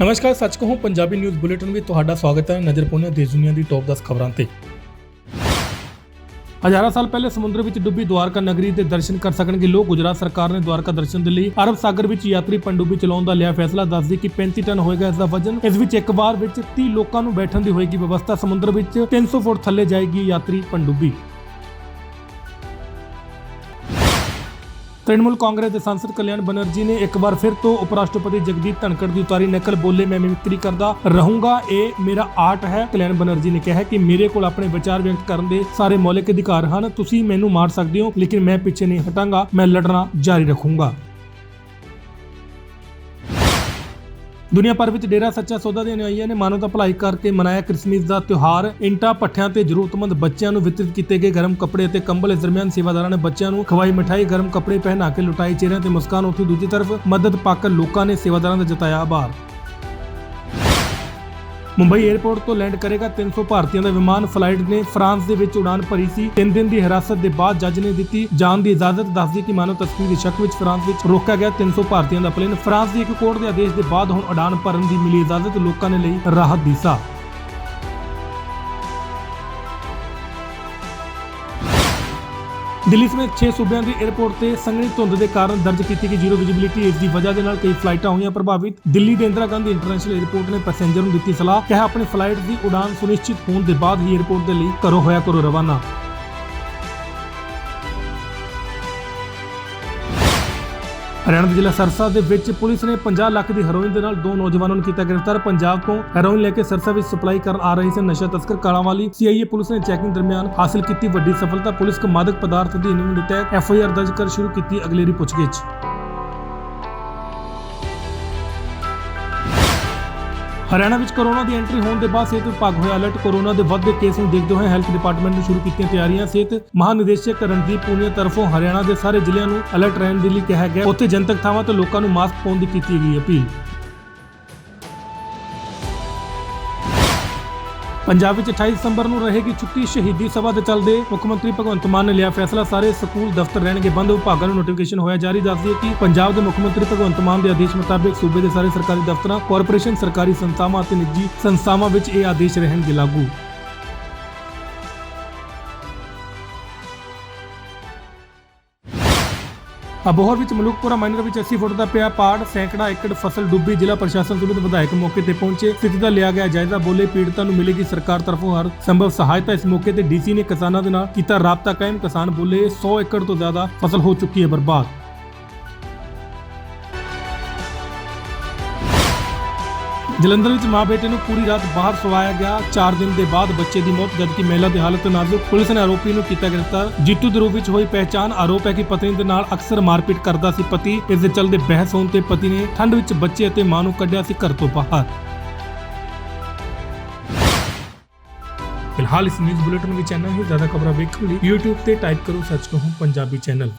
ਨਮਸਕਾਰ, ਸੱਚ ਕਹੂੰ, ਪੰਜਾਬੀ ਨਿਊਜ਼ ਬੁਲੇਟਿਨ ਵਿੱਚ ਤੁਹਾਡਾ ਸਵਾਗਤ ਹੈ ਨਜ਼ਰ ਪਾਉਂਦੇ ਦੇਸ਼ ਦੁਨੀਆ ਦੀ ਟੌਪ 10 ਖਬਰਾਂ ਤੇ। ਹਜ਼ਾਰਾਂ ਸਾਲ ਪਹਿਲੇ ਸਮੁੰਦਰ ਵਿੱਚ ਡੁੱਬੀ ਦੁਆਰਕਾ ਨਗਰੀ ਦੇ ਦਰਸ਼ਨ ਕਰ ਸਕਣਗੇ ਲੋਕ। ਗੁਜਰਾਤ ਸਰਕਾਰ ਨੇ ਦੁਆਰਕਾ ਦਰਸ਼ਨ ਦੇ ਲਈ ਅਰਬ ਸਾਗਰ ਵਿੱਚ ਯਾਤਰੀ ਪਣਡੁੱਬੀ ਚਲਾਉਣ ਦਾ ਲਿਆ ਫੈਸਲਾ। ਦੱਸਦੀ ਕਿ 35 ਟਨ ਹੋਏਗਾ ਇਸ ਦਾ ਵਜ਼ਨ। ਇਸ ਵਿੱਚ ਇੱਕ ਵਾਰ ਵਿੱਚ 30 ਲੋਕਾਂ ਨੂੰ ਬੈਠਣ ਦੀ ਹੋਏਗੀ ਵਿਵਸਥਾ। ਸਮੁੰਦਰ ਵਿੱਚ 300 ਫੁੱਟ ਥੱਲੇ ਜਾਏਗੀ ਯਾਤਰੀ ਪਣਡੁੱਬੀ ਤ੍ਰਿਣਮੂਲ ਕਾਂਗਰਸ ਦੇ ਸੰਸਦ ਕਲਿਆਣ ਬਨਰਜੀ ਨੇ ਇੱਕ ਵਾਰ ਫਿਰ ਤੋਂ ਉਪ ਰਾਸ਼ਟਰਪਤੀ ਜਗਦੀਪ ਧਨਖੜ ਦੀ ਉਤਾਰੀ ਨਕਲ ਬੋਲੇ ਮੈਂ ਮਿਮਿਕਰੀ ਕਰਦਾ ਰਹੂੰਗਾ, ਇਹ ਮੇਰਾ ਆਰਟ ਹੈ, ਕਲਿਆਣ ਬਨਰਜੀ ਨੇ ਕਿਹਾ ਕਿ ਮੇਰੇ ਕੋਲ ਆਪਣੇ ਵਿਚਾਰ ਵਿਅਕਤ ਕਰਨ ਦੇ ਸਾਰੇ ਮੌਲਿਕ ਅਧਿਕਾਰ ਹਨ, ਤੁਸੀਂ ਮੈਨੂੰ ਮਾਰ ਸਕਦੇ ਹੋ, ਲੇਕਿਨ ਮੈਂ ਪਿੱਛੇ ਨਹੀਂ ਹਟਾਂਗਾ, ਮੈਂ ਲੜਨਾ ਜਾਰੀ ਰੱਖੂੰਗਾ। ਦੁਨੀਆ ਭਰ ਵਿੱਚ ਡੇਰਾ ਸੱਚਾ ਸੌਦਾ ਦੇ ਅਨੁਆਈਆਂ ਨੇ ਮਾਨਵਤਾ ਭਲਾਈ ਕਰਕੇ ਮਨਾਇਆ ਕ੍ਰਿਸਮਸ ਦਾ ਤਿਉਹਾਰ। ਇੰਟਾ, ਪੱਠਿਆਂ ਤੇ ਜ਼ਰੂਰਤਮੰਦ ਬੱਚਿਆਂ ਨੂੰ ਵਿਤਰਿਤ ਕੀਤੇ ਗਏ ਗਰਮ ਕੱਪੜੇ ਅਤੇ ਕੰਬਲ। ਇਸ ਦਰਮਿਆਨ ਸੇਵਾਦਾਰਾਂ ਨੇ ਬੱਚਿਆਂ ਨੂੰ ਖਵਾਈ ਮਠਾਈ, ਗਰਮ ਕੱਪੜੇ ਪਹਿਨਾ ਕੇ ਲੁਟਾਈ, ਚਿਹਰਿਆਂ ਤੇ ਮੁਸਕਾਨ ਉੱਥੇ ਦੂਜੀ ਤਰਫ ਮਦਦ ਪਾकर ਲੋਕਾਂ ਨੇ ਸੇਵਾਦਾਰਾਂ ਦਾ ਜਤਾਇਆ ਆਭਾਰ। ਮੁੰਬਈ 에ਅਰਪੋਰਟ ਤੋਂ ਲੈਂਡ ਕਰੇਗਾ 300 ਭਾਰਤੀਆਂ ਦਾ ਵਿਮਾਨ। ਫਲਾਈਟ ਨੇ ਫਰਾਂਸ ਦੇ ਵਿੱਚ ਉਡਾਨ ਭਰੀ ਸੀ। 3 ਦਿਨ ਦੀ ਹਿਰਾਸਤ ਦੇ ਬਾਅਦ ਜੱਜ ਨੇ ਦਿੱਤੀ। ਜਾਣ ਦੀ ਇਜਾਜ਼ਤ ਦੱਸਦੀ ਕਿ ਮਾਨਵ ਤਸਕਰੀ ਦੇ ਸ਼ੱਕ ਵਿੱਚ ਫਰਾਂਸ ਵਿੱਚ ਰੋਕਿਆ ਗਿਆ 300 ਭਾਰਤੀਆਂ ਦਾ ਪਲੇਨ। ਫਰਾਂਸ ਦੀ ਇੱਕ ਕੋਰਟ ਦੇ ਆਦੇਸ਼ ਦੇ ਬਾਅਦ ਹੁਣ ਉਡਾਨ ਭਰਨ ਦੀ ਮਿਲੀ ਇਜਾਜ਼ਤ ਲੋਕਾਂ ਨੇ ਲਈ ਰਾਹਤ ਦੀ ਸਾਹ। ਦਿੱਲੀ ਸਮੇਤ 6 ਸੂਬਿਆਂ ਦੀ 에ਅਰਪੋਰਟ ਤੇ ਸੰਘਣੀ ਧੁੰਦ ਦੇ ਕਾਰਨ ਦਰਜ ਕੀਤੀ ਗਈ ਜ਼ੀਰੋ ਵਿਜੀਬਿਲਿਟੀ ਇਸ ਦੀ ਵਜ੍ਹਾ ਦੇ ਨਾਲ ਕਈ ਫਲਾਈਟਾਂ ਹੋਈਆਂ ਪ੍ਰਭਾਵਿਤ। ਦਿੱਲੀ ਦੇ ਇੰਦਰਾ ਗਾਂਧੀ ਇੰਟਰਨੈਸ਼ਨਲ 에ਅਰਪੋਰਟ ਨੇ ਪੈਸੇਂਜਰ ਨੂੰ ਦਿੱਤੀ ਸਲਾਹ। ਕਿ ਆਪਣੀ ਫਲਾਈਟ ਦੀ ਉਡਾਨ ਸੁਨਿਸ਼ਚਿਤ ਹੋਣ ਦੇ ਬਾਅਦ ਹੀ 에ਅਰਪੋਰਟ ਦੇ ਲਈ ਕਰੋ ਹੋਇਆ ਕਰੋ ਰਵਾਨਾ। ਹਰਿਆਣਾ ਦੇ ਜ਼ਿਲ੍ਹਾ ਸਰਸਾ ਦੇ ਵਿੱਚ ਪੁਲਿਸ ਨੇ 50 ਲੱਖ ਦੀ ਹੈਰੋਇਨ ਦੇ ਨਾਲ ਦੋ ਨੌਜਵਾਨਾਂ ਨੂੰ ਕੀਤਾ ਗ੍ਰਿਫਤਾਰ। ਪੰਜਾਬ ਤੋਂ ਹੈਰੋਇਨ ਲੈ ਕੇ ਸਰਸਾ ਵਿੱਚ ਸਪਲਾਈ ਕਰਨ ਆ ਰਹੇ ਸੀ ਨਸ਼ਾ ਤਸਕਰ ਕਾਲਾਂਵਾਲੀ। ਸੀਆਈਏ ਪੁਲਿਸ ਨੇ ਚੈਕਿੰਗ ਦਰਮਿਆਨ ਹਾਸਲ ਕੀਤੀ ਵੱਡੀ ਸਫਲਤਾ। ਪੁਲਿਸ ਕੋ ਮਾਦਕ ਪਦਾਰਥ ਦੀ ਨਿਯਮ ਦੇ ਤਹਿਤ ਐਫਆਈਆਰ ਦਰਜ ਕਰ ਸ਼ੁਰੂ ਕੀਤੀ। ਅਗਲੇਰੀ ਪੁੱਛਗਿੱਛ। ਹਰਿਆਣਾ ਵਿੱਚ ਕੋਰੋਨਾ ਦੀ ਐਂਟਰੀ ਹੋਣ ਦੇ ਬਾਅਦ ਸਿਹਤ ਵਿਭਾਗ ਹੋਇਆ ਅਲਰਟ ਕੋਰੋਨਾ ਦੇ ਵੱਧਦੇ ਕੇਸ ਨੂੰ ਦੇਖਦੇ ਹੋਏ ਹੈਲਥ ਡਿਪਾਰਟਮੈਂਟ ਨੇ ਸ਼ੁਰੂ ਕੀਤੀਆਂ ਤਿਆਰੀਆਂ। ਸਿਹਤ ਮਹਾਨਿਦੇਸ਼ਕ ਰਣਦੀਪ ਪੂਨੀਆ ਤਰਫੋਂ ਹਰਿਆਣਾ ਦੇ ਸਾਰੇ ਜ਼ਿਲ੍ਹਿਆਂ ਨੂੰ ਅਲਰਟ ਰਹਿਣ ਦੇ ਲਈ ਕਿਹਾ ਗਿਆ। ਉੱਥੇ ਜਨਤਕ ਥਾਵਾਂ ਤੇ ਲੋਕਾਂ ਨੂੰ ਮਾਸਕ ਪਾਉਣ ਦੀ ਕੀਤੀ ਗਈ ਅਪੀਲ। ਪੰਜਾਬ ਵਿੱਚ 28 ਦਸੰਬਰ ਨੂੰ ਰਹੇਗੀ ਛੁੱਟੀ, ਸ਼ਹੀਦੀ ਸਭਾ ਦੇ ਚੱਲਦੇ ਮੁੱਖ ਮੰਤਰੀ ਭਗਵੰਤ ਮਾਨ ਨੇ ਲਿਆ ਫੈਸਲਾ। ਸਾਰੇ ਸਕੂਲ ਦਫ਼ਤਰ ਰਹਿਣਗੇ ਬੰਦ। ਵਿਭਾਗਾਂ ਨੂੰ ਨੋਟੀਫਿਕੇਸ਼ਨ ਹੋਇਆ ਜਾਰੀ। ਦੱਸਦੀ ਹੈ ਕਿ ਪੰਜਾਬ ਦੇ ਮੁੱਖ ਮੰਤਰੀ ਭਗਵੰਤ ਮਾਨ ਦੇ ਆਦੇਸ਼ ਮੁਤਾਬਿਕ ਸੂਬੇ ਦੇ ਸਾਰੇ ਸਰਕਾਰੀ ਦਫ਼ਤਰਾਂ ਕਾਰਪੋਰੇਸ਼ਨ ਸਰਕਾਰੀ ਸੰਸਥਾਵਾਂ ਅਤੇ ਨਿੱਜੀ ਸੰਸਥਾਵਾਂ ਵਿੱਚ ਇਹ ਆਦੇਸ਼ ਰਹਿਣਗੇ ਲਾਗੂ। ਅਬੋਹਰ ਵਿੱਚ ਮਲੂਕਪੁਰਾ ਮਾਈਨਰ ਵਿੱਚ 80 ਫੁੱਟ ਦਾ ਪਿਆ ਪਾੜ, ਸੈਂਕੜਾ ਏਕੜ ਫਸਲ ਡੁੱਬੀ, ਜ਼ਿਲ੍ਹਾ ਪ੍ਰਸ਼ਾਸਨ ਸਮੇਤ ਵਿਧਾਇਕ ਮੌਕੇ ਤੇ ਪਹੁੰਚੇ। ਸਥਿਤੀ ਦਾ ਲਿਆ ਗਿਆ ਜਾਇਜ਼ਾ, ਬੋਲੇ ਪੀੜਤਾਂ ਨੂੰ ਮਿਲੇਗੀ ਸਰਕਾਰ ਤਰਫੋਂ ਹਰ ਸੰਭਵ ਸਹਾਇਤਾ। ਇਸ ਮੌਕੇ ਤੇ ਡੀਸੀ ਨੇ ਕਿਸਾਨਾਂ ਦੇ ਨਾਲ ਕੀਤਾ ਰਾਬਤਾ ਕਾਇਮ। ਕਿਸਾਨ ਬੋਲੇ 100 ਏਕੜ ਤੋਂ ਜ਼ਿਆਦਾ ਫਸਲ ਹੋ ਚੁੱਕੀ ਹੈ ਬਰਬਾਦ। ਜਲੰਧਰ ਵਿੱਚ ਮਾਂ ਬੇਟੇ ਨੂੰ ਪੂਰੀ ਰਾਤ ਬਾਹਰ ਸਵਾਇਆ ਗਿਆ। 4 ਦਿਨ ਦੇ ਬਾਅਦ ਬੱਚੇ ਦੀ ਮੌਤ, ਜਦਕਿ ਮਹਿਲਾ ਦੀ ਹਾਲਤ ਨਾਜ਼ੁਕ, ਪੁਲਿਸ ਨੇ ਆਰੋਪੀ ਨੂੰ ਕੀਤਾ ਗ੍ਰਿਫਤਾਰ। ਜੀਤੂ ਦੇ ਰੂਪ ਵਿੱਚ ਹੋਈ ਪਹਿਚਾਣ, ਆਰੋਪ ਹੈ ਕਿ ਪਤਨੀ ਦੇ ਨਾਲ ਅਕਸਰ ਮਾਰਪੀਟ ਕਰਦਾ ਸੀ ਪਤੀ। ਇਸ ਦੇ ਚਲਦੇ ਬਹਿਸ ਹੋਣ ਤੇ ਪਤੀ ਨੇ ਠੰਡ ਵਿੱਚ ਬੱਚੇ ਅਤੇ ਮਾਂ ਨੂੰ ਕੱਢਿਆ ਸੀ ਘਰ ਤੋਂ ਬਾਹਰ। ਫਿਲਹਾਲ ਇਸ ਨਿਊਜ਼ ਬੁਲੇਟਿਨ ਵਿੱਚ ਇੰਨਾ ਹੀ ਜ਼ਿਆਦਾ ਖਬਰਾਂ ਵੇਖਣ ਲਈ YouTube ਤੇ ਟਾਈਪ ਕਰੋ ਸੱਚ ਕਹੂੰ ਪੰਜਾਬੀ ਚੈਨਲ।